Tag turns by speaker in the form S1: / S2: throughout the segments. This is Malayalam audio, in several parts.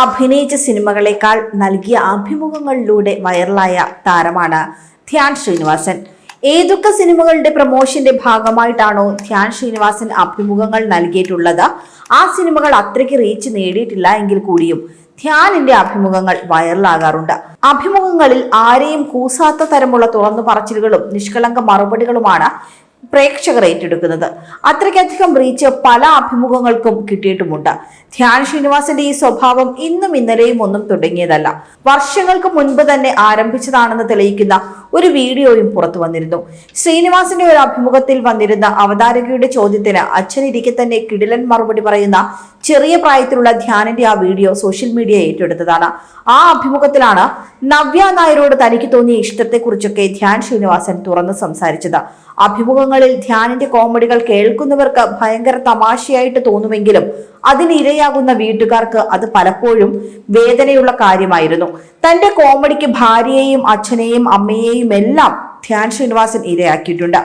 S1: അഭിനയിച്ച സിനിമകളെക്കാൾ നൽകിയ അഭിമുഖങ്ങളിലൂടെ വൈറലായ താരമാണ് ധ്യാൻ ശ്രീനിവാസൻ. ഏതൊക്കെ സിനിമകളുടെ പ്രൊമോഷന്റെ ഭാഗമായിട്ടാണോ ധ്യാൻ ശ്രീനിവാസൻ അഭിമുഖങ്ങൾ നൽകിയിട്ടുള്ളത്? ആ സിനിമകൾ അത്രയ്ക്ക് റീച്ച് നേടിയിട്ടില്ല എങ്കിൽ കൂടിയും ധ്യാനിന്റെ അഭിമുഖങ്ങൾ വൈറലാകാറുണ്ട്. അഭിമുഖങ്ങളിൽ ആരെയും കൂസാത്ത തരമുള്ള തുറന്നു പറച്ചിലുകളും നിഷ്കളങ്ക മറുപടികളുമാണ് പ്രേക്ഷകർ ഏറ്റെടുക്കുന്നത്. അത്രയ്ക്കധികം റീച്ച് പല അഭിമുഖങ്ങൾക്കും കിട്ടിയിട്ടുമുണ്ട്. ധ്യാൻ ശ്രീനിവാസന്റെ ഈ സ്വഭാവം ഇന്നും ഇന്നലെയും ഒന്നും തുടങ്ങിയതല്ല. വർഷങ്ങൾക്ക് മുൻപ് തന്നെ ആരംഭിച്ചതാണെന്ന് തെളിയിക്കുന്ന ഒരു വീഡിയോയും പുറത്തു വന്നിരുന്നു. ശ്രീനിവാസിന്റെ ഒരു അഭിമുഖത്തിൽ വന്നിരുന്ന അവതാരകയുടെ ചോദ്യത്തിന് അച്ഛനിരിക്കെ തന്നെ കിടിലൻ മറുപടി പറയുന്ന ചെറിയ പ്രായത്തിലുള്ള ധ്യാനിന്റെ ആ വീഡിയോ സോഷ്യൽ മീഡിയ ഏറ്റെടുത്തതാണ്. ആ അഭിമുഖത്തിലാണ് നവ്യ നായരോട് തനിക്ക് തോന്നിയ ഇഷ്ടത്തെക്കുറിച്ചൊക്കെ ധ്യാൻ ശ്രീനിവാസൻ തുറന്ന് സംസാരിച്ചത്. അഭിമുഖങ്ങളിൽ ധ്യാനിന്റെ കോമഡികൾ കേൾക്കുന്നവർക്ക് ഭയങ്കര തമാശയായിട്ട് തോന്നുമെങ്കിലും അതിനിരയാകുന്ന വീട്ടുകാർക്ക് അത് പലപ്പോഴും വേദനയുള്ള കാര്യമായിരുന്നു. തന്റെ കോമഡിക്ക് ഭാര്യയെയും അച്ഛനെയും അമ്മയെയും എല്ലാം ധ്യാൻ ശ്രീനിവാസൻ ഇരയാക്കിയിട്ടുണ്ട്.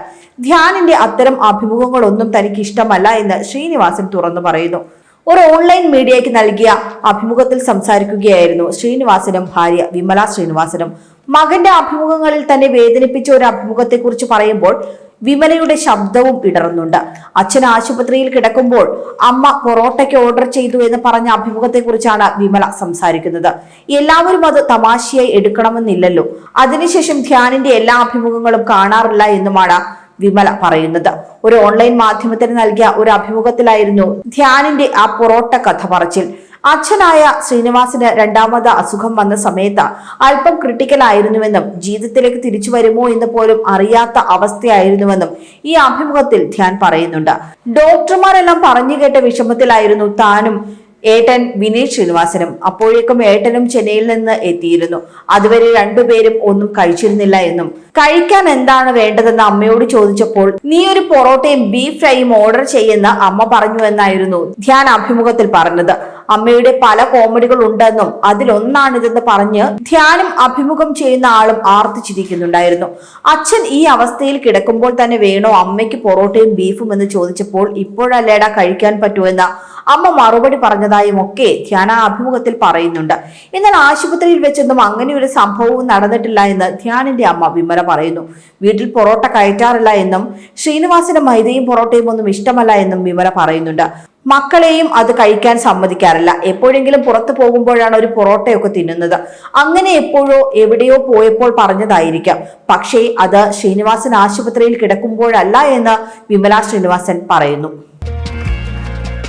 S1: ധ്യാനിന്റെ അത്തരം അഭിമുഖങ്ങളൊന്നും തനിക്ക് ഇഷ്ടമല്ല എന്ന് ശ്രീനിവാസൻ തുറന്നു പറയുന്നു. ഒരു ഓൺലൈൻ മീഡിയയ്ക്ക് നൽകിയ അഭിമുഖത്തിൽ സംസാരിക്കുകയായിരുന്നു ശ്രീനിവാസനും ഭാര്യ വിമല ശ്രീനിവാസനും. മകന്റെ അഭിമുഖങ്ങളിൽ തന്നെ വേദനിപ്പിച്ച ഒരു അഭിമുഖത്തെക്കുറിച്ച് പറയുമ്പോൾ വിമലയുടെ ശബ്ദവും ഇടറുന്നുണ്ട് അച്ഛൻ ആശുപത്രിയിൽ കിടക്കുമ്പോൾ അമ്മ പൊറോട്ടയ്ക്ക് ഓർഡർ ചെയ്തു എന്ന് പറഞ്ഞ അഭിമുഖത്തെക്കുറിച്ചാണ് വിമല സംസാരിക്കുന്നത്. എല്ലാവരും അത് തമാശയായി എടുക്കണമെന്നില്ലല്ലോ. അതിനുശേഷം ധ്യാനിന്റെ എല്ലാ അഭിമുഖങ്ങളും കാണാറില്ല എന്നുമാണ് വിമല പറയുന്നത്. ഒരു ഓൺലൈൻ മാധ്യമത്തിന് നൽകിയ ഒരു അഭിമുഖത്തിലായിരുന്നു ധ്യാനിന്റെ ആ പൊറോട്ട കഥ പറച്ചിൽ. അച്ഛനായ ശ്രീനിവാസിന് രണ്ടാമത് അസുഖം വന്ന സമയത്ത് അല്പം ക്രിട്ടിക്കൽ ആയിരുന്നുവെന്നും ജീവിതത്തിലേക്ക് തിരിച്ചു വരുമോ എന്ന് പോലും അറിയാത്ത അവസ്ഥയായിരുന്നുവെന്നും ഈ അഭിമുഖത്തിൽ ധ്യാൻ പറയുന്നുണ്ട്. ഡോക്ടർമാരെല്ലാം പറഞ്ഞു കേട്ട വിഷമത്തിലായിരുന്നു താനും ഏട്ടൻ വിനീത് ശ്രീനിവാസനും അപ്പോഴേക്കും ഏട്ടനും ചെന്നൈയിൽ നിന്ന് എത്തിയിരുന്നു. അതുവരെ രണ്ടുപേരും ഒന്നും കഴിച്ചിരുന്നില്ല എന്നും. കഴിക്കാൻ എന്താണ് വേണ്ടതെന്ന് അമ്മയോട് ചോദിച്ചപ്പോൾ നീ ഒരു പൊറോട്ടയും ബീഫ് ഫ്രൈയും ഓർഡർ ചെയ്യുന്ന അമ്മ പറഞ്ഞു എന്നായിരുന്നു ധ്യാൻ അഭിമുഖത്തിൽ പറഞ്ഞത്. അമ്മയുടെ പല കോമഡികൾ ഉണ്ടെന്നും അതിലൊന്നാണിതെന്ന് പറഞ്ഞ് ധ്യാനം അഭിമുഖം ചെയ്യുന്ന ആളും ആർത്തിച്ചിരിക്കുന്നുണ്ടായിരുന്നു. അച്ഛൻ ഈ അവസ്ഥയിൽ കിടക്കുമ്പോൾ തന്നെ വേണോ അമ്മയ്ക്ക് പൊറോട്ടയും ബീഫും എന്ന് ചോദിച്ചപ്പോൾ ഇപ്പോഴല്ലേടാ കഴിക്കാൻ പറ്റുമെന്ന് അമ്മ മറുപടി പറഞ്ഞതായും ഒക്കെ ധ്യാന അഭിമുഖത്തിൽ പറയുന്നുണ്ട്. എന്നാൽ ആശുപത്രിയിൽ വെച്ചൊന്നും അങ്ങനെ ഒരു സംഭവവും നടന്നിട്ടില്ല എന്ന് ധ്യാനിന്റെ അമ്മ വിമല പറയുന്നു. വീട്ടിൽ പൊറോട്ട കയറ്റാറില്ല എന്നും ശ്രീനിവാസിന് മൈദയും പൊറോട്ടയും ഒന്നും ഇഷ്ടമല്ല എന്നും വിമല പറയുന്നുണ്ട്. മക്കളെയും അത് കഴിക്കാൻ സമ്മതിക്കാറില്ല. എപ്പോഴെങ്കിലും പുറത്തു പോകുമ്പോഴാണ് ഒരു പൊറോട്ടയൊക്കെ തിന്നുന്നത്. അങ്ങനെ എപ്പോഴോ എവിടെയോ പോയപ്പോൾ പറഞ്ഞതായിരിക്കാം. പക്ഷേ അത് ശ്രീനിവാസൻ ആശുപത്രിയിൽ കിടക്കുമ്പോഴല്ല എന്ന് വിമല ശ്രീനിവാസൻ പറയുന്നു.